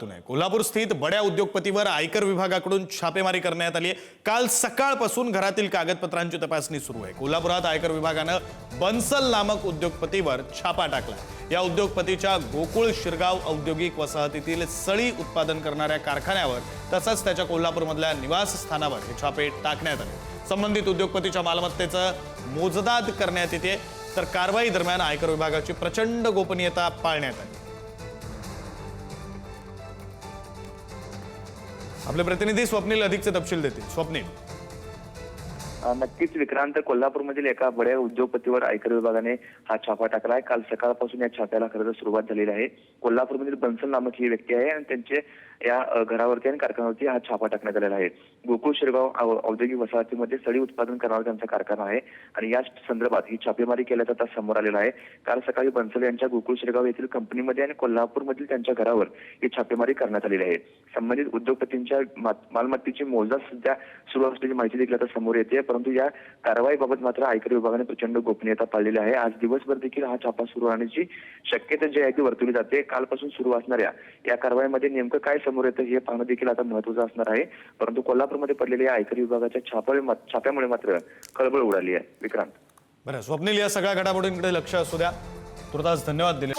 कोल्हापूर स्थित बड्या उद्योगपतीवर आयकर विभागाकडून छापेमारी करण्यात आली आहे. काल सकाळपासून घरातील कागदपत्रांची तपासणी सुरू आहे. कोल्हापुरात आयकर विभागानं बन्सल नामक उद्योगपतीवर छापा टाकला या उद्योगपतीच्या गोकुळ शिरगाव औद्योगिक वसाहतीतील सळी उत्पादन करणाऱ्या कारखान्यावर तसंच त्याच्या कोल्हापूरमधल्या निवासस्थानावर हे छापे टाकण्यात आले. संबंधित उद्योगपतीच्या मालमत्तेचं मोजदाद करण्यात येते. तर कारवाई दरम्यान आयकर विभागाची प्रचंड गोपनीयता पाळण्यात आली. आपले प्रतिनिधी स्वप्नील अधिकचे तपशील देतील. स्वप्नील. नक्कीच विक्रांत कोल्हापूरमधील एका बड्या उद्योगपतीवर आयकर विभागाने हा छापा टाकला आहे काल सकाळपासून या छाप्याला खरं तर सुरुवात झालेली आहे. कोल्हापूरमधील बन्सल नामक ही व्यक्ती आहे आणि त्यांचे या घरावरती आणि कारखान्यावरती हा छापा टाकण्यात आलेला आहे. गोकुळ शिरगाव औ- औद्योगिक वसाहतीमध्ये सळी उत्पादन करणारा त्यांचा कारखाना आहे आणि या संदर्भात ही छापेमारी केल्याचा आता समोर आलेलं आहे. काल सकाळी बन्सल यांच्या गोकुळ शिरगाव येथील कंपनीमध्ये आणि कोल्हापूरमधील त्यांच्या घरावर ही छापेमारी करण्यात आलेली आहे. संबंधित उद्योगपतींच्या मा- मालमत्तेची मोजदाद सध्या सुरू असल्याची माहिती देखील आता समोर येते. परंतु या कारवाईबाबत मात्र आयकर विभागाने प्रचंड गोपनीयता पाळलेली आहे. आज दिवसभर देखील हा छापा सुरू राहण्याची शक्यता जी आहे ती वर्तवली जाते. कालपासून सुरू असणाऱ्या या कारवाईमध्ये नेमकं काय समोर येतं हे पाहणं देखील आता महत्वाचं असणार आहे. परंतु कोल्हापूरमध्ये पडलेल्या या आयकर विभागाच्या छापा छाप्यामुळे मात्र खळबळ उडाली आहे. विक्रांत. बरं स्वप्नील या सगळ्या घडामोडींकडे लक्ष असू द्या. तुर्तास धन्यवाद दिले.